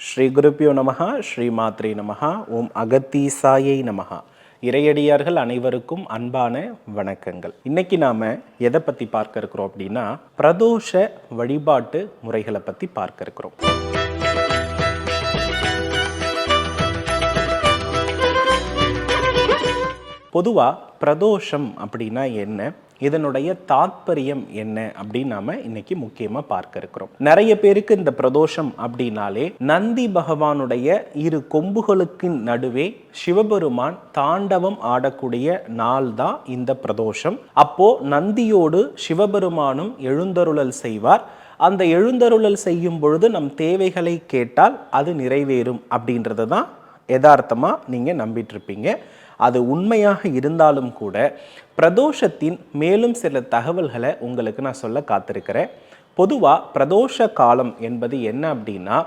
ஸ்ரீ குருப்பியோ நமஹா ஸ்ரீ மாத்ரே நமஹா ஓம் அகத்தீசாயை நமஹா. இறையடியார்கள் அனைவருக்கும் அன்பான வணக்கங்கள். இன்னைக்கு நாம எதை பத்தி பார்க்க இருக்கிறோம் அப்படின்னா பிரதோஷ வழிபாட்டு முறைகளை பத்தி பார்க்க இருக்கிறோம். பொதுவா பிரதோஷம் அப்படின்னா என்ன? இதனுடைய தாத்பரியம் என்ன அப்படின்னு நாம இன்னைக்கு முக்கியமா பார்க்க இருக்கிறோம். நிறைய பேருக்கு இந்த பிரதோஷம் அப்படின்னாலே நந்தி பகவானுடைய இரு கொம்புகளுக்கு நடுவே சிவபெருமான் தாண்டவம் ஆடக்கூடிய நாள் தான் இந்த பிரதோஷம். அப்போ நந்தியோடு சிவபெருமானும் எழுந்தருளல் செய்வார். அந்த எழுந்தருளல் செய்யும் பொழுது நம் தேவைகளை கேட்டால் அது நிறைவேறும் அப்படின்றது தான் யதார்த்தமாக நீங்கள் நம்பிட்டு இருப்பீங்க. அது உண்மையாக இருந்தாலும் கூட பிரதோஷத்தின் மேலும் சில தகவல்களை உங்களுக்கு நான் சொல்ல காத்திருக்கிறேன். பொதுவாக பிரதோஷ காலம் என்பது என்ன அப்படின்னா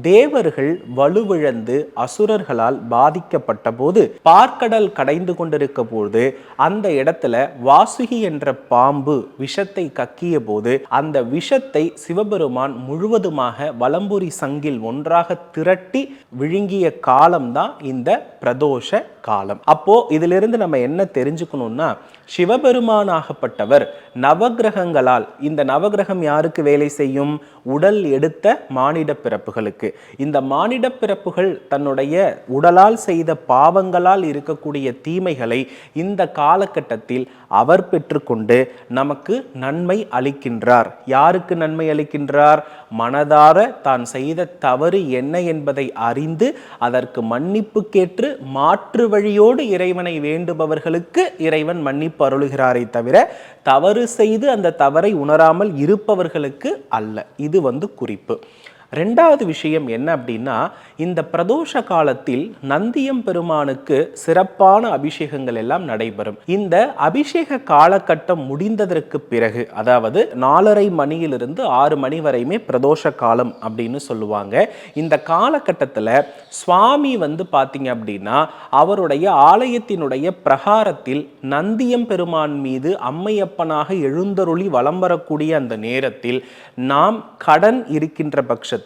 தேவர்கள் வலுவிழந்து அசுரர்களால் பாதிக்கப்பட்ட போது பார்க்கடல் கடைந்து கொண்டிருக்க போது அந்த இடத்துல வாசுகி என்ற பாம்பு விஷத்தை கக்கிய போது அந்த விஷத்தை சிவபெருமான் முழுவதுமாக வலம்புரி சங்கில் ஒன்றாக திரட்டி விழுங்கிய காலம்தான் இந்த பிரதோஷ காலம். அப்போ இதிலிருந்து நம்ம என்ன தெரிஞ்சுக்கணும்னா சிவபெருமானாகப்பட்டவர் நவகிரகங்களால் இந்த நவகிரகம் யாருக்கு வேலை செய்யும்? உடல் எடுத்த மானிட பிறப்புகளுக்கு. இந்த மானிட பிறப்புகள் தன்னுடைய உடலால் செய்த பாவங்களால் இருக்கக்கூடிய தீமைகளை இந்த காலகட்டத்தில் அவர் பெற்றுக்கொண்டு நமக்கு நன்மை அளிக்கின்றார். யாருக்கு நன்மை அளிக்கின்றார்? மனதார தான் செய்த தவறு என்ன என்பதை அறிந்து அதற்கு மன்னிப்பு கேட்டு மாற்று வழியோடு இறைவனை வேண்டுபவர்களுக்கு இறைவன் மன்னிப்பு அருளுகிறாரே தவிர தவறு செய்து அந்த தவறை உணராமல் இருப்பவர்களுக்கு அல்ல. இது வந்து குறிப்பு. ரெண்டாவது விஷயம் என்ன அப்படின்னா இந்த பிரதோஷ காலத்தில் நந்தியம் பெருமானுக்கு சிறப்பான அபிஷேகங்கள் எல்லாம் நடைபெறும். இந்த அபிஷேக காலகட்டம் முடிந்ததற்கு பிறகு அதாவது நாலரை மணியிலிருந்து ஆறு மணி வரையுமே பிரதோஷ காலம் அப்படின்னு சொல்லுவாங்க. இந்த காலகட்டத்தில் சுவாமி வந்து பார்த்தீங்க அப்படின்னா அவருடைய ஆலயத்தினுடைய பிரகாரத்தில் நந்தியம் பெருமான் மீது அம்மையப்பனாக எழுந்தருளி வலம் வரக்கூடிய அந்த நேரத்தில் நாம் கடன் இருக்கின்ற பட்சத்தில்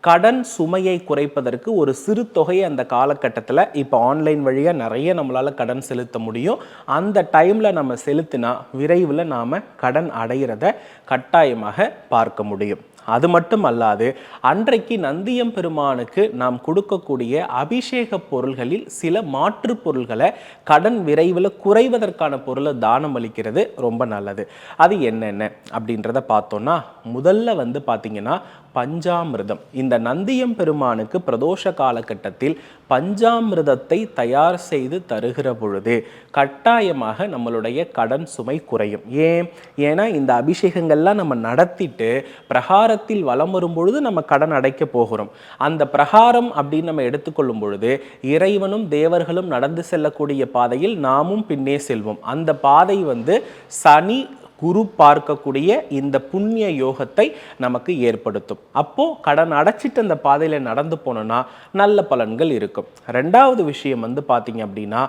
கடன் சுமையை குறைப்பதற்கு ஒரு சிறு தொகையை அந்த காலகட்டத்தில் இப்போ ஆன்லைன் வழியாக நிறைய நம்மளால் கடன் செலுத்த முடியும். அந்த டைமில் நம்ம செலுத்தினா விரைவில் நாம் கடன் அடைகிறத கட்டாயமாக பார்க்க முடியும். அது மட்டும் அல்லாது அன்றைக்கு நந்தியம் பெருமானுக்கு நாம் கொடுக்கக்கூடிய அபிஷேக பொருள்களில் சில மாற்று பொருள்களை கடன் விரைவில் குறைவதற்கான பொருளை தானம் அளிக்கிறது ரொம்ப நல்லது. அது என்னென்ன? அப்படின்றத பார்த்தோன்னா முதல்ல வந்து பார்த்தீங்கன்னா பஞ்சாமிர்தம். இந்த நந்தியம் பெருமானுக்கு பிரதோஷ காலகட்டத்தில் பஞ்சாமிர்தத்தை தயார் செய்து தருகிற பொழுது கட்டாயமாக நம்மளுடைய கடன் சுமை குறையும். ஏன்? ஏன்னா இந்த அபிஷேகங்கள்லாம் நம்ம நடத்திட்டு பிரகாரத்தில் வலம் வரும் பொழுது நம்ம கடன் அடைக்க போகிறோம். அந்த பிரகாரம் அப்படின்னு நம்ம எடுத்துக்கொள்ளும் பொழுது இறைவனும் தேவர்களும் நடந்து செல்லக்கூடிய பாதையில் நாமும் பின்னே செல்வோம். அந்த பாதை வந்து சனி குரு பார்க்கக்கூடிய இந்த புண்ணிய யோகத்தை நமக்கு ஏற்படுத்தும். அப்போ கடன் அடைச்சிட்டு அந்த பாதையில் நடந்து போனோம்னா நல்ல பலன்கள் இருக்கும். ரெண்டாவது விஷயம் வந்து பார்த்தீங்க அப்படின்னா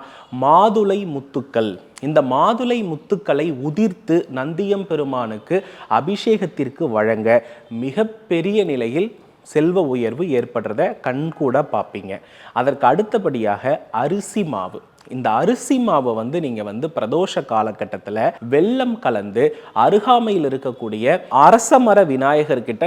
மாதுளை முத்துக்கள். இந்த மாதுளை முத்துக்களை உதிர்த்து நந்தியம் பெருமானுக்கு அபிஷேகத்திற்கு வழங்க மிகப்பெரிய நிலையில் செல்வ உயர்வு ஏற்படுறத கண்கூட பார்ப்பீங்க அதற்கு அடுத்தபடியாக அரிசி மாவு. இந்த அரிசி மாவை வந்து நீங்க வந்து பிரதோஷ காலகட்டத்தில் வெள்ளம் கலந்து அருகாமையில் இருக்கக்கூடிய அரசமர விநாயகர் கிட்ட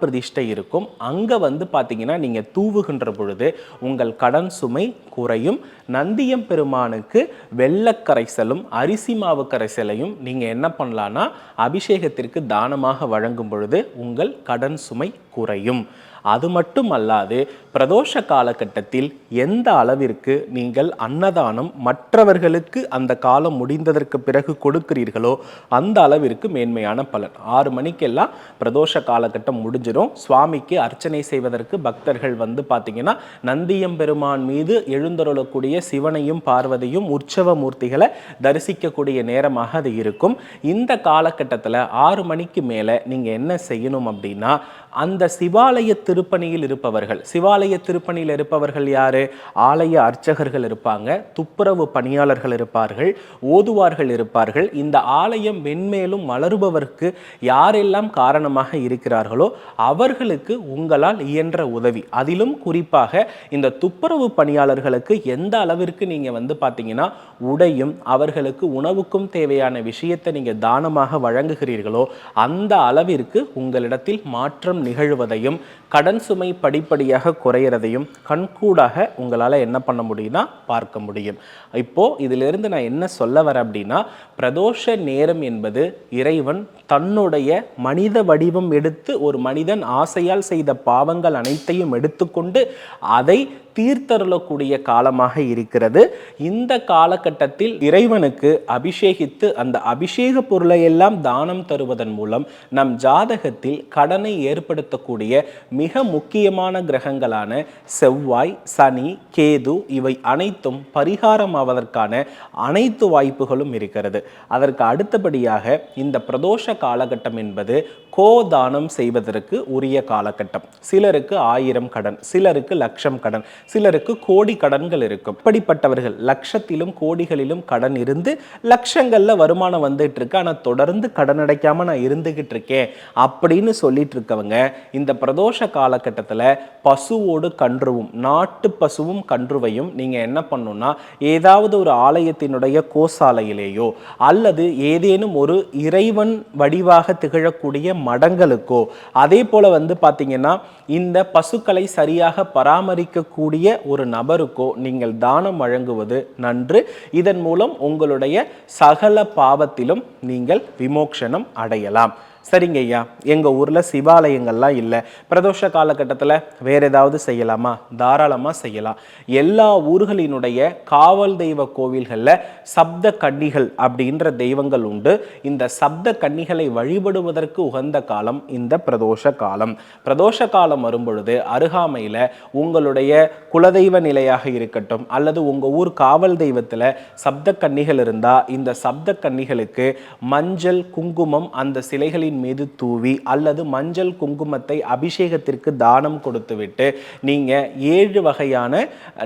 பிரதிஷ்டை இருக்கும். அங்க வந்து பாத்தீங்கன்னா நீங்க தூவுகின்ற பொழுது உங்கள் கடன் சுமை குறையும். நந்தியம் பெருமானுக்கு வெள்ளக்கரைசலும் அரிசி மாவு கரைசலையும் நீங்க என்ன பண்ணலான்னா அபிஷேகத்திற்கு தானமாக வழங்கும் பொழுது உங்கள் கடன் சுமை குறையும். அது மட்டும் அல்லாது பிரதோஷ காலகட்டத்தில் எந்த அளவிற்கு நீங்கள் அன்னதானம் மற்றவர்களுக்கு அந்த காலம் முடிந்ததற்கு பிறகு கொடுக்கிறீர்களோ அந்த அளவிற்கு மேன்மையான பலன். ஆறு மணிக்கெல்லாம் பிரதோஷ காலகட்டம் முடிஞ்சிடும் சுவாமிக்கு அர்ச்சனை செய்வதற்கு பக்தர்கள் வந்து பார்த்தீங்கன்னா நந்தியம் பெருமான் மீது எழுந்தருளக்கூடிய சிவனையும் பார்வதியும் உற்சவ மூர்த்திகளை தரிசிக்கக்கூடிய நேரமாக அது இருக்கும். இந்த காலகட்டத்தில் ஆறு மணிக்கு மேலே நீங்கள் என்ன செய்யணும் அப்படின்னா அந்த சிவாலய திருப்பணியில் இருப்பவர்கள். சிவாலய திருப்பணியில் இருப்பவர்கள் யாரு? ஆலய அர்ச்சகர்கள் இருப்பாங்க துப்புரவு பணியாளர்கள் இருப்பார்கள் ஓதுவார்கள் இருப்பார்கள். இந்த ஆலயம் மென்மேலும் வளருபவருக்கு யாரெல்லாம் காரணமாக இருக்கிறார்களோ அவர்களுக்கு உங்களால் இயன்ற உதவி. அதிலும் குறிப்பாக இந்த துப்புரவு பணியாளர்களுக்கு எந்த அளவிற்கு நீங்க வந்து பார்த்தீங்கன்னா உடையும் அவர்களுக்கு உணவுக்கும் தேவையான விஷயத்தை நீங்க தானமாக வழங்குகிறீர்களோ அந்த அளவிற்கு உங்களிடத்தில் மாற்றம் நிகழ்வதையும் கடன் சுமை படிப்படியாக குறையிறதையும் கண்கூடாக உங்களால் என்ன பண்ண முடியும்னா பார்க்க முடியும். இப்போ இதிலிருந்து நான் என்ன சொல்ல வரேன் அப்படின்னா பிரதோஷ நேரம் என்பது இறைவன் தன்னுடைய மனித வடிவம் எடுத்து ஒரு மனிதன் ஆசையால் செய்த பாவங்கள் அனைத்தையும் எடுத்துக்கொண்டு அதை தீர்த்தருளக்கூடிய காலமாக இருக்கிறது. இந்த காலகட்டத்தில் இறைவனுக்கு அபிஷேகித்து அந்த அபிஷேக பொருளை எல்லாம் தானம் தருவதன் மூலம் நம் ஜாதகத்தில் கடனை ஏற்படுத்தக்கூடிய மிக முக்கியமான கிரகங்களான செவ்வாய் சனி கேது இவை அனைத்தும் பரிகாரமாவதற்கான அனைத்து வாய்ப்புகளும் இருக்கிறது. அதற்கு அடுத்தபடியாக இந்த பிரதோஷ காலகட்டம் என்பது கோதானம் செய்வதற்கு உரிய காலகட்டம். சிலருக்கு ஆயிரம் கடன் சிலருக்கு லட்சம் கடன். சிலருக்கு கோடி கடன்கள் இருக்கும். இப்படிப்பட்டவர்கள் லட்சத்திலும் கோடிகளிலும் கடன் இருந்து லட்சங்களில் வருமானம் வந்துட்டு இருக்கு. ஆனால் தொடர்ந்து கடன் அடைக்காம நான் இருந்துகிட்டு இருக்கேன் அப்படின்னு சொல்லிட்டு இருக்கவங்க இந்த பிரதோஷ காலகட்டத்தில் பசுவோடு கன்றுவும் நாட்டு பசுவும் கன்றுவையும் நீங்கள் என்ன பண்ணணும்னா ஏதாவது ஒரு ஆலயத்தினுடைய கோசாலையிலேயோ அல்லது ஏதேனும் ஒரு இறைவன் வடிவாக திகழக்கூடிய மடங்களுக்கோ அதே போல வந்து பார்த்தீங்கன்னா இந்த பசுக்களை சரியாக பராமரிக்கக்கூடிய ஒரு நபருக்கோ நீங்கள் தானம் வழங்குவது நன்று. இதன் மூலம் உங்களுடைய சகல பாவத்திலும் நீங்கள் விமோக்ஷனம் அடையலாம். சரிங்க ஐயா. எங்கள் ஊரில் சிவாலயங்கள்லாம் இல்லை. பிரதோஷ காலகட்டத்தில் வேற ஏதாவது செய்யலாமா? தாராளமாக செய்யலாம். எல்லா ஊர்களினுடைய காவல் தெய்வ கோவில்களில் சப்த கன்னிகள் அப்படின்ற தெய்வங்கள் உண்டு. இந்த சப்த கன்னிகளை வழிபடுவதற்கு உகந்த காலம் இந்த பிரதோஷ காலம். பிரதோஷ காலம் வரும்பொழுது அருகாமையில் உங்களுடைய குலதெய்வ நிலையாக இருக்கட்டும் அல்லது உங்கள் ஊர் காவல் தெய்வத்தில் சப்த கன்னிகள் இருந்தால் இந்த சப்த கன்னிகளுக்கு மஞ்சள் குங்குமம் அந்த சிலைகளின் மீது தூவி அல்லது மஞ்சள் குங்குமத்தை அபிஷேகத்திற்கு தானம் கொடுத்துவிட்டு நீங்கள் ஏழு வகையான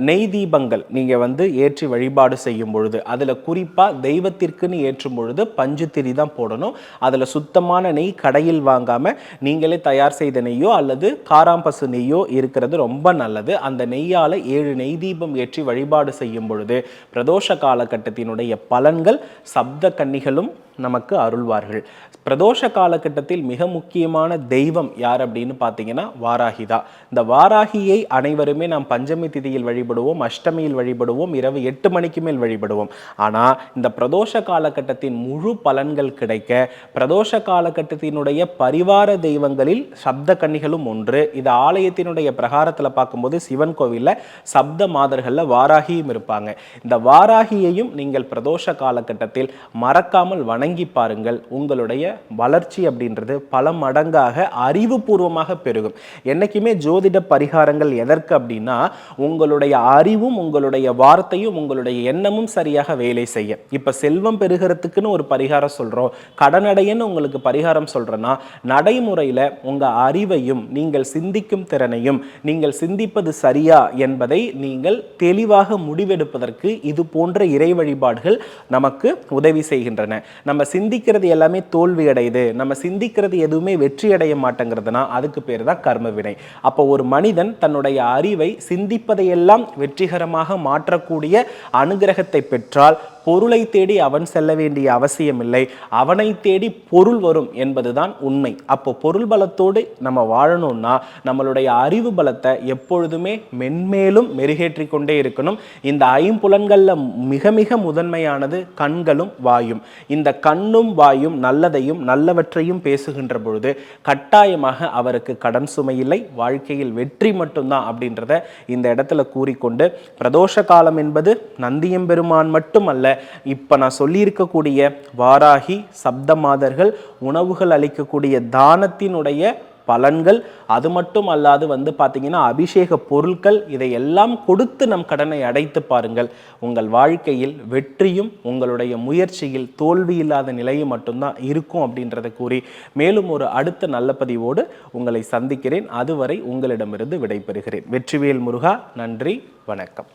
நெய் தீபங்கள் நீங்கள் வந்து ஏற்றி வழிபாடு செய்யும் பொழுது அதில் குறிப்பாக தெய்வத்திற்குன்னு ஏற்றும் பொழுது பஞ்சு திரி தான் போடணும். அதில் சுத்தமான நெய் கடையில் வாங்காமல் நீங்களே தயார் செய்த நெய்யோ அல்லது காராம்பசு நெய்யோ இருக்கிறது ரொம்ப நல்லது. அந்த நெய்யால் ஏழு நெய் தீபம் ஏற்றி வழிபாடு செய்யும் பொழுது பிரதோஷ காலகட்டத்தினுடைய பலன்கள் சப்த கன்னிகளும் நமக்கு அருள்வார்கள். பிரதோஷ காலகட்டத்தில் மிக முக்கியமான தெய்வம் யார் அப்படின்னு பார்த்தீங்கன்னா வாராகிதா. இந்த வாராகியை அனைவருமே நாம் பஞ்சமி திதியில் வழிபடுவோம் அஷ்டமியில் வழிபடுவோம் இரவு எட்டு மணிக்கு மேல் வழிபடுவோம். ஆனால் இந்த பிரதோஷ காலகட்டத்தின் முழு பலன்கள் கிடைக்க பிரதோஷ காலகட்டத்தினுடைய பரிவார தெய்வங்களில் சப்த கன்னிகளும் ஒன்று. இது ஆலயத்தினுடைய பிரகாரத்தில் பார்க்கும்போது சிவன் கோவிலில் சப்த மாதர்களில் வாராகியும் இருப்பாங்க. இந்த வாராகியையும் நீங்கள் பிரதோஷ காலகட்டத்தில் மறக்காமல் வணங்கி பாருங்கள். உங்களுடைய வளர்ச்சி அப்படின்றது பல மடங்காக அறிவுபூர்வமாக பெருகும். என்றைக்குமே ஜோதிட பரிகாரங்கள் எதற்கு அப்படின்னா உங்களுடைய அறிவும் உங்களுடைய வார்த்தையும் உங்களுடைய எண்ணமும் சரியாக வேலை செய்ய. இப்போ செல்வம் பெருகிறதுக்குன்னு ஒரு பரிகாரம் சொல்கிறோம் கடனடையன்னு உங்களுக்கு பரிகாரம் சொல்கிறேன்னா நடைமுறையில் உங்கள் அறிவையும் நீங்கள் சிந்திக்கும் திறனையும் நீங்கள் சிந்திப்பது சரியா என்பதை நீங்கள் தெளிவாக முடிவெடுப்பதற்கு இது போன்ற இறை வழிபாடுகள் நமக்கு உதவி செய்கின்றன. நம்ம சிந்திக்கிறது எல்லாமே தோல்வி அடையுது நம்ம சிந்திக்கிறது எதுவுமே வெற்றி அடைய மாட்டேங்கிறதுனா அதுக்கு பேர் தான் கர்ம வினை அப்போ ஒரு மனிதன் தன்னுடைய அறிவை சிந்திப்பதையெல்லாம் வெற்றிகரமாக மாற்றக்கூடிய அனுகிரகத்தை பெற்றால் பொருளை தேடி அவன் செல்ல வேண்டிய அவசியமில்லை. அவனை தேடி பொருள் வரும் என்பதுதான் உண்மை. அப்போ பொருள் பலத்தோடு நம்ம வாழணும்னா நம்மளுடைய அறிவு பலத்தை எப்பொழுதுமே மென்மேலும் மெருகேற்றி கொண்டே இருக்கணும். இந்த ஐம்புலன்களில் மிக மிக முதன்மையானது கண்களும் வாயும். இந்த கண்ணும் வாயும் நல்லதையும் நல்லவற்றையும் பேசுகின்ற பொழுது கட்டாயமாக அவருக்கு கடன் சுமை இல்லை வாழ்க்கையில் வெற்றி மட்டும்தான் அப்படின்றத இந்த இடத்துல கூறிக்கொண்டு பிரதோஷ காலம் என்பது நந்தியம்பெருமான் இப்போ இப்ப நான் சொல்லியிருக்கக்கூடிய வாராகி சப்த மாதர்கள் உணவுகள் அளிக்கக்கூடிய தானத்தினுடைய பலன்கள் அது மட்டும் அல்லாது வந்து பார்த்தீங்கன்னா அபிஷேக பொருட்கள் இதையெல்லாம் கொடுத்து நம் கடனை அடைத்து பாருங்கள். உங்கள் வாழ்க்கையில் வெற்றியும் உங்களுடைய முயற்சியில் தோல்வி இல்லாத நிலையும் மட்டும்தான் இருக்கும் அப்படின்றத கூறி மேலும் ஒரு அடுத்த நல்ல பதிவோடு உங்களை சந்திக்கிறேன். அதுவரை உங்களிடமிருந்து விடைபெறுகிறேன். வெற்றிவேல் முருகா நன்றி வணக்கம்.